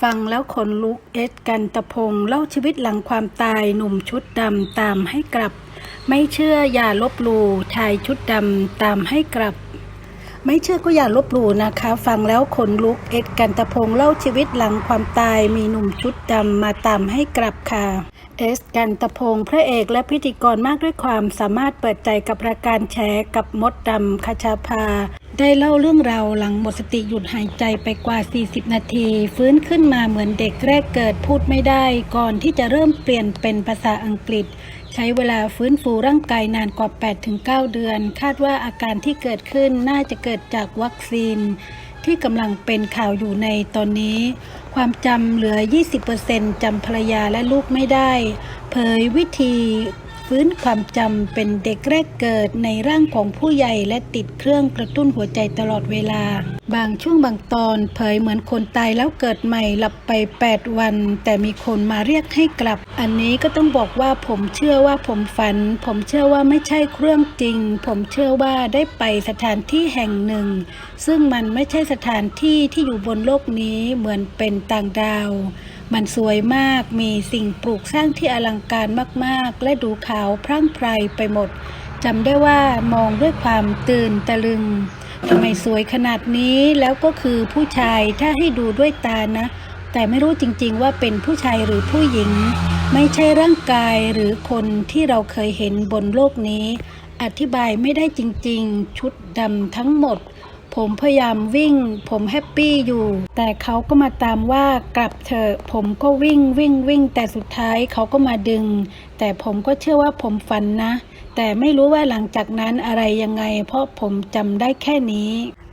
ฟังแล้วขนลุกเอ็ดกันตะพงเล่าชีวิตหลังความตายหนุ่มชุดดำตามให้กลับ ไม่เชื่ออย่าลบหลู่ชายชุดดำตามให้กลับ ไม่เชื่อก็อย่าลบหลู่นะคะ ฟังแล้วขนลุกเอ็ดกันตะพงเล่าชีวิตหลังความตายมีหนุ่มชุดดำมาตามให้กลับค่ะเอสกันตะพงพระเอกและพิธีกรมากด้วยความสามารถเปิดใจกับรายการแชร์กับมดดำคชาภา ได้เล่าเรื่องราวหลังหมดสติหยุดหายใจไปกว่า 40 นาที ฟื้นขึ้นมาเหมือนเด็กแรกเกิดพูดไม่ได้ ก่อนที่จะเริ่มเปลี่ยนเป็นภาษาอังกฤษ ใช้เวลาฟื้นฟูร่างกายนานกว่า 8-9 เดือน คาดว่าอาการที่เกิดขึ้นน่าจะเกิดจากวัคซีน ที่กำลังเป็นข่าวอยู่ในตอนนี้ ความจำเหลือ 20%จำภรรยาและลูกไม่ได้ เผยวิธี ฟื้นความจำเป็นเด็กแรกเกิดในร่างของผู้ใหญ่และติดเครื่องกระตุ้นหัวใจตลอดเวลา บางช่วงบางตอนเผยเหมือนคนตายแล้วเกิดใหม่หลับไป 8 วัน แต่มีคนมาเรียกให้กลับ อันนี้ก็ต้องบอกว่าผมเชื่อว่าผมฝัน ผมเชื่อว่าไม่ใช่เครื่องจริง ผมเชื่อว่าได้ไปสถานที่แห่งหนึ่ง ซึ่งมันไม่ใช่สถานที่ที่อยู่บนโลกนี้เหมือนเป็นต่างดาว มันสวยมากมีสิ่งปลูกสร้างที่อลังการมากๆ และดูขาวพรั่งไพรไปหมดจำได้ว่ามองด้วยความตื่นตะลึงทำไมสวยขนาดนี้แล้วก็คือผู้ชายถ้าให้ดูด้วยตานะ แต่ไม่รู้จริงๆว่าเป็นผู้ชายหรือผู้หญิง ไม่ใช่ร่างกายหรือคนที่เราเคยเห็นบนโลกนี้ อธิบายไม่ได้จริงๆ ชุดดำทั้งหมด ผมพยายามวิ่ง ผมแฮปปี้อยู่ แต่เขาก็มาตามว่ากลับเถอะผมก็วิ่งวิ่งวิ่ง แต่สุดท้ายเขาก็มาดึง แต่ผมก็เชื่อว่าผมฝันนะ แต่ไม่รู้ว่าหลังจากนั้นอะไรยังไง เพราะผมจำได้แค่นี้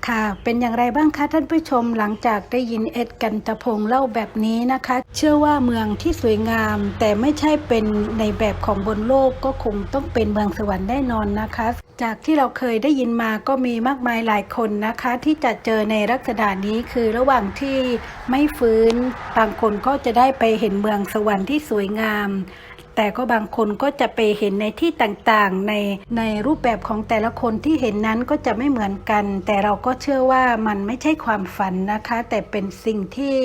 ค่ะ เป็นอย่างไรบ้างคะท่านผู้ชมหลังจากได้ยินเอ็ดกันตะพงเล่าแบบนี้นะคะ เชื่อว่าเมืองที่สวยงาม แต่ไม่ใช่เป็นในแบบของบนโลกก็คงต้องเป็นเมืองสวรรค์แน่นอนนะคะ จากที่เราเคยได้ยินมาก็มีมากมายหลายคนนะคะ ที่จะเจอในลักษณะนี้คือระหว่างที่ไม่ฟื้นบางคนก็จะได้ไปเห็นเมืองสวรรค์ที่สวยงาม แต่ก็บางคนก็จะไปเห็นในที่ต่างๆ ในในรูปแบบของแต่ละคนที่เห็นนั้นก็จะไม่เหมือนกัน แต่เราก็เชื่อว่ามันไม่ใช่ความฝันนะคะ แต่เป็นสิ่งที่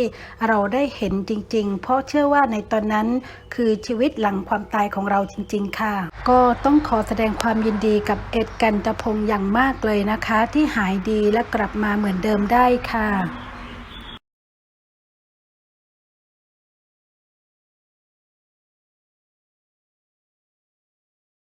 เราได้เห็นจริง ๆ เพราะเชื่อว่าในตอนนั้นคือชีวิตหลังความตายของเราจริง ๆ ค่ะ ก็ต้องขอแสดงความยินดีกับเอ็ดกันตะพงอย่างมากเลยนะคะ ที่หายดีและกลับมาเหมือนเดิมได้ค่ะ